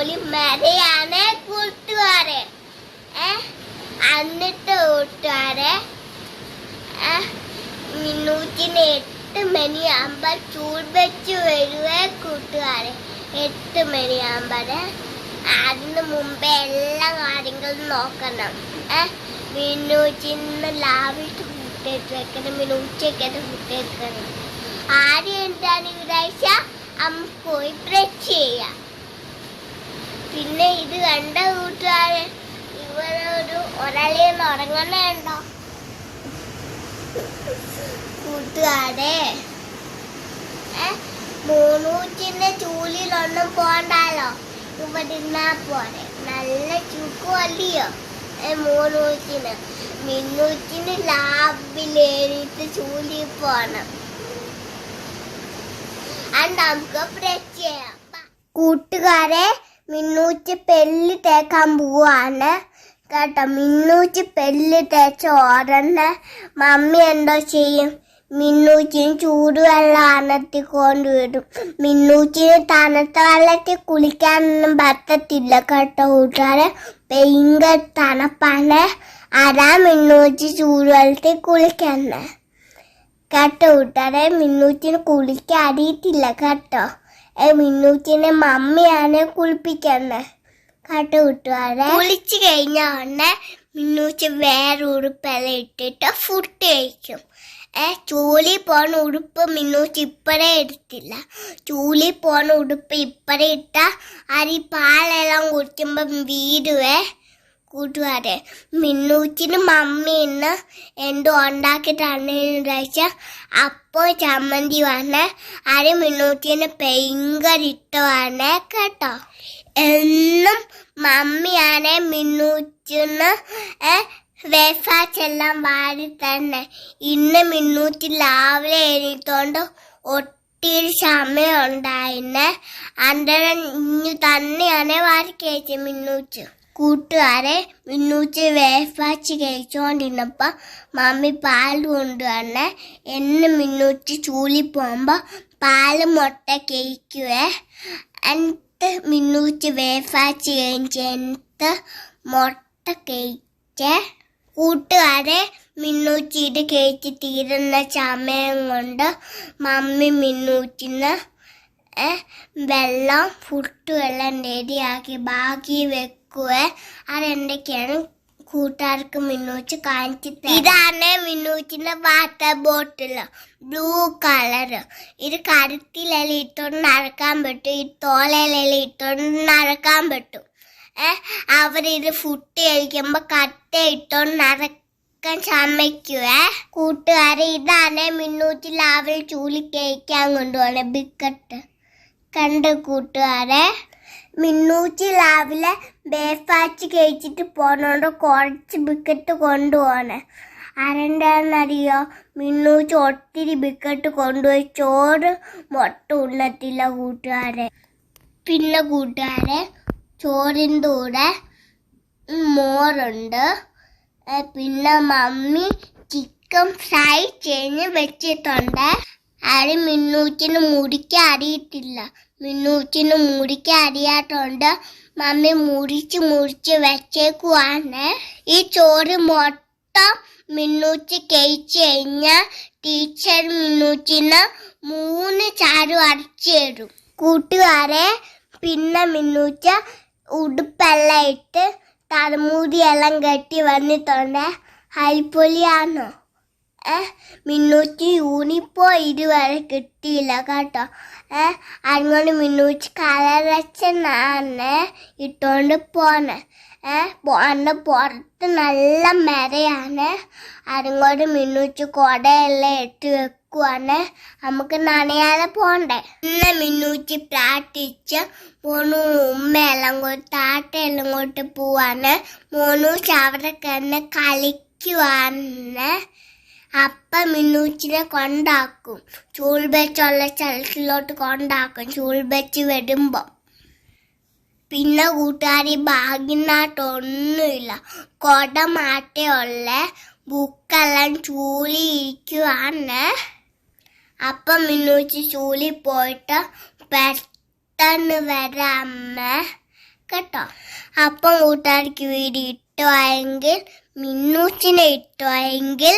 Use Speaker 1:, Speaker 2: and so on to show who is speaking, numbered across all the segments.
Speaker 1: അടിപൊളി മരയാണ് കൂട്ടുകാരെ. ഏ? എന്നിട്ട് കൂട്ടുകാരെ മിന്നൂറ്റിന് എട്ട് മണിയാകുമ്പോൾ ചൂട് വെച്ച് വരുവേ കൂട്ടുകാരെ. എട്ട് മണിയാകുമ്പോൾ അതിന് മുമ്പേ എല്ലാ കാര്യങ്ങളും നോക്കണം. ഏ? മിന്നൂറ്റിന്ന് ലാവിട്ട് ഫുഡ് വെക്കണം പിന്നെ ഉച്ചയ്ക്കത്തെ ഫുഡ് വെക്കണം. ആദ്യം എന്താണ് ഒരാഴ്ച അമ്മ പോയി ബ്രഷ് ചെയ്യാം. പിന്നെ ഇത് കണ്ട കൂട്ടുകാരൻ ഇവരൊരു ഒരാളെന്ന് ഉറങ്ങണുണ്ടോ കൂട്ടുകാരെ മൂന്നൂറ്റിന്റെ ചൂലിലൊന്നും പോണ്ടാലോ? ഇവിടെ ഇരുന്നാ പോരെ. നല്ല ചുക്കു അല്ലയോ? മൂന്നൂറ്റിന്. മിന്നൂറ്റിന് ലാബിലേറിയിട്ട് ചൂലി പോണം. അത് ചെയ്യാം. കൂട്ടുകാരെ മിന്നൂറ്റി പെല്ല് തേക്കാൻ പോവാണ്. കേട്ടോ മിന്നൂറ്റി പെല്ല് തേച്ച ഓടന്നെ മമ്മി എന്തോ ചെയ്യും. മിന്നൂച്ചിന് ചൂടുവെള്ളം അനത്തി കൊണ്ടുവിടും മിന്നൂച്ചിന് തണുത്ത വെള്ളത്തിൽ കുളിക്കാനൊന്നും പറ്റത്തില്ല കേട്ടോ കൂട്ടുകാരെ. ഭയങ്കര തണുപ്പാണ്. അതാ മിന്നൂച്ചി ചൂടുവെള്ളത്തിൽ കുളിക്കുന്നത് കേട്ടോ കൂട്ടുകാരെ മിന്നൂറ്റിന് കുളിക്കാൻ അറിയത്തില്ല കേട്ടോ. ഏ മിന്നൂറ്റിനെ മമ്മിയാണ് കുളിപ്പിക്കുന്നത് കട്ട കൂട്ടുകാരെ. കുളിച്ചു കഴിഞ്ഞ ഉടനെ മിന്നൂച്ച് വേറെ ഉടുപ്പെല്ലാം ഇട്ടിട്ട് ഫുഡ് കഴിക്കും. ഏ ചൂലി പോണ ഉടുപ്പ് മിന്നൂച്ച് ഇപ്പഴേ എടുത്തില്ല. ചൂലി പോണ ഉടുപ്പ് ഇപ്പഴേ ഇട്ട അരി പാലെല്ലാം കുടിക്കുമ്പം വീടുവേ. കൂട്ടുകാരെ മിന്നൂച്ചിന് മമ്മി ഇന്ന് എന്തോ ഉണ്ടാക്കിയിട്ടാണെന്ന് വെച്ചാൽ അപ്പോൾ ചമ്മന്തി വന്ന്. അത് മിന്നൂച്ചിന് ഭയങ്കര ഇഷ്ടമാണ് കേട്ടോ. എന്നും മമ്മിയാണ് മിന്നൂച്ചിന് വേഫാച്ചെല്ലാം വാരി തന്നെ. ഇന്ന് മിന്നൂറ്റി രാവിലെ എഴുതിത്തോണ്ട് ഒത്തിരി സമയം ഉണ്ടായിന്നെ. അന്നേരം ഇഞ്ഞു തന്നെയാണ് വാരി കഴിച്ചത് മിന്നൂച്ച്. കൂട്ടുകാരെ മിന്നൂച്ച് വേഫാച്ച് കഴിച്ചുകൊണ്ടിരുന്നപ്പോൾ മമ്മി പാൽ കൊണ്ടുവന്ന് എന്നെ മിന്നൂച്ച് ചൂലി പോകുമ്പോൾ പാൽ മുട്ട കഴിക്കുവേ. എന്നിട്ട് മിന്നൂച്ച് വേഫാച്ച് കഴിച്ച് എന്നിട്ട് മുട്ട കഴിച്ചേ. കൂട്ടുകാരെ മിന്നൂച്ചിയുടെ കഴിച്ച് തീരുന്ന സമയം കൊണ്ട് മമ്മി മിന്നൂച്ചിന് ഏ, വെള്ളം പുട്ടുവെള്ളം വെള്ളം റെഡിയാക്കി ബാക്കി വെക്കുവേ അതെന്തൊക്കെയാണ് കൂട്ടുകാർക്ക് മിന്നൂച്ച് കാണിച്ചു. ഇതാണ് മിന്നൂച്ചിന്റെ വാട്ടർ ബോട്ടിൽ. Blue colour. ഇത് കരുത്തിലെല്ലാം ഇട്ടോണ്ട് നടക്കാൻ പറ്റും. ഈ തോലയിലെല്ലാം ഇട്ടോണ്ട് നടക്കാൻ പറ്റും. അവരിത് ഫുഡ് കഴിക്കുമ്പോ കട്ട ഇട്ടോണ്ട് നടക്കാൻ സമ്മതിക്കുവേ? കൂട്ടുകാരെ ഇതാണ് മിന്നൂറ്റി ലാവിൽ ചൂലി കഴിക്കാൻ കൊണ്ടുപോണേ ബിക്കട്ട് കണ്ട് കൂട്ടുകാരെ? മിന്നൂറ്റി രാവിലെ ബ്രേക്ക്ഫാസ്റ്റ് കഴിച്ചിട്ട് പോണോണ്ട് കുറച്ച് ബിക്കറ്റ് കൊണ്ടുപോണേ. ആരെന്താണെന്നറിയോ മിന്നൂച്ചി ഒത്തിരി ബിക്കറ്റ് കൊണ്ടുപോയി. ചോറ് മുട്ട ഉണ്ണത്തില്ല കൂട്ടുകാരെ. പിന്നെ കൂട്ടുകാരെ ചോറിന്റെ കൂടെ മോറുണ്ട് പിന്നെ മമ്മി ചിക്കൻ ഫ്രൈ ചെയ്ത് വെച്ചിട്ടുണ്ട്. അരി മിന്നൂറ്റിന് മുടിക്കാൻ അറിയത്തില്ല. മിന്നൂച്ചിന് മുറിക്ക് അറിയാത്തോണ്ട് മമ്മി മുറിച്ച് മുറിച്ച് വെച്ചേക്കുവാണ്. ഈ ചോറ് മൊത്തം മിന്നൂച്ച് കഴിച്ച് കഴിഞ്ഞാൽ ടീച്ചർ മിന്നൂച്ചിന് മൂന്ന് ചാരു അരച്ചു തരും. കൂട്ടുകാരെ പിന്നെ മിന്നൂച്ച ഉടുപ്പെല്ലാം ഇട്ട് തലമുടിയെല്ലാം കെട്ടി വന്നിട്ടുണ്ട്. ഹൈപ്പൊലിയാണോ മിന്നൂറ്റി യൂണിപ്പോ ഇതുവരെ കിട്ടിയില്ല കേട്ടോ. ഏ അതുകൊണ്ട് മിന്നൂറ്റി വെച്ചാണ് ഇട്ടോണ്ട് പോന്നെ. ഏ പോന്ന പുറത്ത് നല്ല മരയാണ്. അതുകൊണ്ട് മിന്നൂറ്റി കൊടയെല്ലാം ഇട്ട് വെക്കുവാണ്. നമുക്ക് നനയാതെ പോണ്ടേ. ഇന്ന് മിന്നൂറ്റി പ്രാർത്ഥിച്ച് മൂന്ന് ഉമ്മയെല്ലാം കൊണ്ട് താട്ടയെല്ലാം കൊണ്ട് പോവാണ്. മൂന്നൂറ്റി അവിടെ കന്നെ കളിക്കുവാണ്. അപ്പ മിന്നൂച്ചിനെ കൊണ്ടാക്കും. ചൂൾ വെച്ചുള്ള സ്ഥലത്തിലോട്ട് കൊണ്ടാക്കും. ചൂൾ വെച്ച് വരുമ്പോ. പിന്നെ കൂട്ടുകാരി ഭാഗ്യനാട്ടൊന്നുമില്ല. കൊട മാറ്റയുള്ള ബുക്കെല്ലാം ചൂലി ഇരിക്കുവാണ് അപ്പം മിന്നൂച്ച് ചൂളി പോയിട്ട് പെട്ടെന്ന് വരാമ്മ കേട്ടോ? അപ്പം കൂട്ടുകാർക്ക് വീഡിയോ ഇട്ടുവായെങ്കിൽ മിന്നൂച്ചിനെ ഇട്ടുവായെങ്കിൽ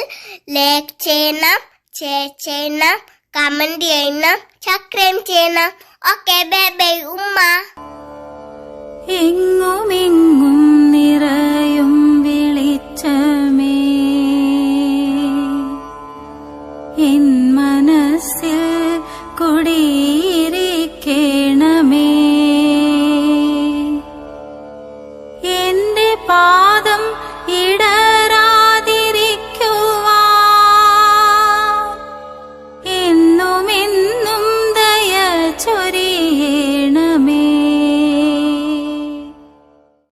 Speaker 1: ലൈക്ക് ചെയ്യണം ഷെയർ ചെയ്യണം കമന്റ് ചെയ്യണം സബ്സ്ക്രൈബ് ചെയ്യണം. ഓക്കെ ബൈ ബൈ ഉമ്മ.
Speaker 2: എങ്ങുമെങ്ങും നിറയും വെളിച്ചമേ. മനസ്സിൽ കുടിയിരിക്കണമേ